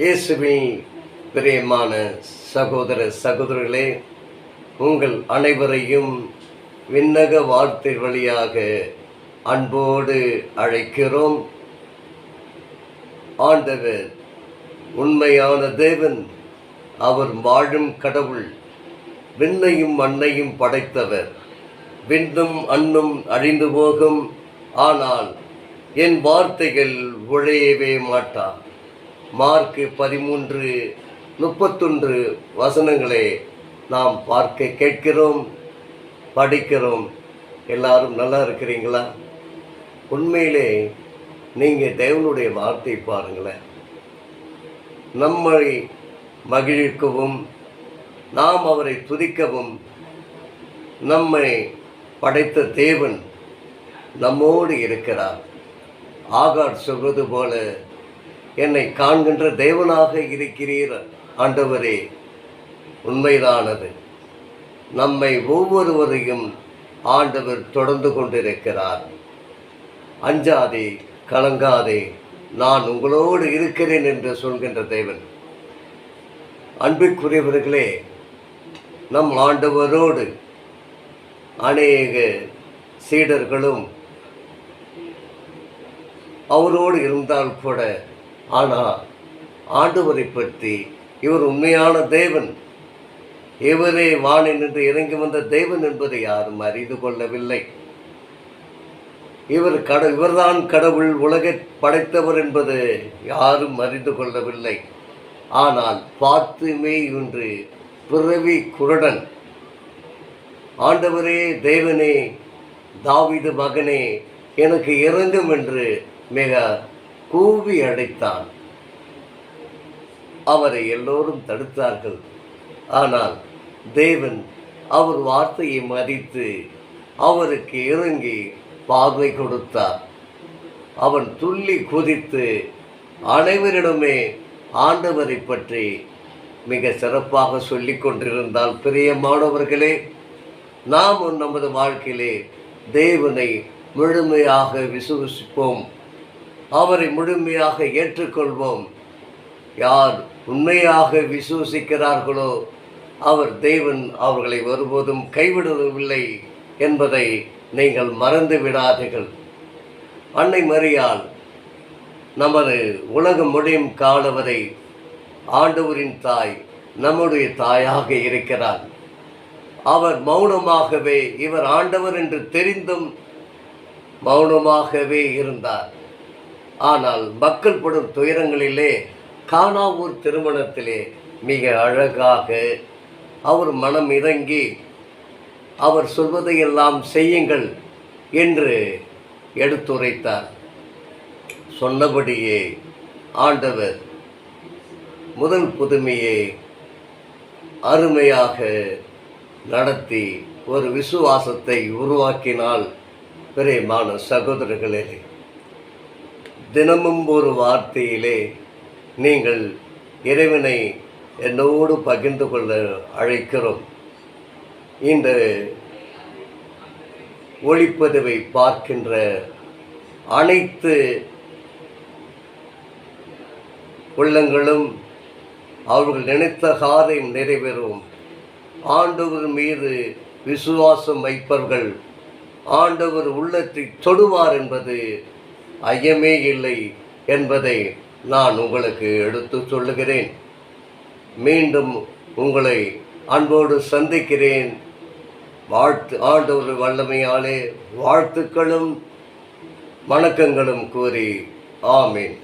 இயேசுவின் பிரியமான சகோதர சகோதரர்களே உங்கள் அனைவரையும் விண்ணக வார்த்தை வழியாக அன்போடு அழைக்கிறோம். ஆண்டவர் உண்மையான தேவன் அவர் வாழும் கடவுள் விண்ணையும் மண்ணையும் படைத்தவர். விண்ணும் அன்னும் அழிந்து போகும் ஆனால் என் வார்த்தைகள் உழையவே மாட்டார் மார்க்கு பதிமூன்று முப்பத்தொன்று வசனங்களை நாம் பார்க்க கேட்கிறோம் படிக்கிறோம். எல்லாரும் நல்லா இருக்கிறீங்களா? உண்மையிலே நீங்கள் தேவனுடைய வார்த்தை பாருங்களேன். நம்மை மகிழ்க்கவும் நாம் அவரை துதிக்கவும் நம்மை படைத்த தேவன் நம்மோடு இருக்கிறார். ஆகார் சொல்வது போல என்னை காண்கின்ற தேவனாக இருக்கிறீர் ஆண்டவரே. உண்மைதானது. நம்மை ஒவ்வொருவரையும் ஆண்டவர் தொடர்ந்து கொண்டிருக்கிறார். அஞ்சாதே கலங்காதே நான் உங்களோடு இருக்கிறேன் என்று சொல்கின்ற தேவன். அன்பிற்குரியவர்களே நம் ஆண்டவரோடு அநேக சீடர்களும் அவரோடு இருந்தால் கூட ஆனால் ஆண்டவரை பற்றி இவர் உண்மையான தேவன். இவரே வானில் நின்று இறங்கி வந்த தேவன் என்பதை யாரும் அறிந்து கொள்ளவில்லை. இவர் கட இவர்தான் கடவுள் உலகை படைத்தவர் என்பது யாரும் அறிந்து கொள்ளவில்லை. ஆனால் பார்த்துமே இன்று பிறவி குருடன். ஆண்டவரே தேவனே தாவிது மகனே எனக்கு இறங்கும் என்று மிக கூவி அடைத்தான் அவரை எல்லோரும் தடுத்தார்கள். ஆனால் தேவன் அவர் வார்த்தையை மதித்து அவருக்கு இறங்கி பார்வை கொடுத்தார். அவன் துள்ளி குதித்து அனைவரிடமே ஆண்டவரை பற்றி மிக சிறப்பாக சொல்லிக் கொண்டிருந்தால் பிரியமானவர்களே நாம் நமது வாழ்க்கையிலே தேவனை முழுமையாக விசுவசிப்போம். அவரை முழுமையாக ஏற்றுக்கொள்வோம். யார் உண்மையாக விசுவசிக்கிறார்களோ அவர் தேவன் அவர்களை ஒருபோதும் கைவிடவில்லை என்பதை நீங்கள் மறந்து விடாதீர்கள். அன்னை மறியால் நமது உலகம் முடியும் காலவரை ஆண்டவரின் தாய் நம்முடைய தாயாக இருக்கிறார் அவர் மௌனமாகவே இவர் ஆண்டவர் என்று தெரிந்தும் மௌனமாகவே இருந்தார். ஆனால் மக்கள் படும் துயரங்களிலே காணாவூர் திருமணத்திலே மிக அழகாக அவர் மனம் இறங்கி அவர் சொல்வதையெல்லாம் செய்யுங்கள் என்று எடுத்துரைத்தார். சொன்னபடியே ஆண்டவர் முதல் புதுமையை அருமையாக நடத்தி ஒரு விசுவாசத்தை உருவாக்கினால் பிரியமான சகோதரர்களே தினமும் ஒரு வார்த்தையிலே நீங்கள் இறைவனை என்னோடு பகிர்ந்து கொள்ள அழைக்கிறோம். இந்த ஒளிப்பதிவை பார்க்கின்ற அனைத்து உள்ளங்களும் அவர்கள் நினைத்த காரியம் நிறைவேறும். ஆண்டவர் மீது விசுவாசம் வைப்பவர்கள் ஆண்டவர் உள்ளத்தை தொடுவார் என்பது ஐயமே இல்லை என்பதை நான் உங்களுக்கு எடுத்து சொல்லுகிறேன். மீண்டும் உங்களை அன்போடு சந்திக்கிறேன். வாழ்த்து ஆண்டவர் வல்லமையாலே வாழ்த்துக்களும் வணக்கங்களும் கூறி ஆமீன்.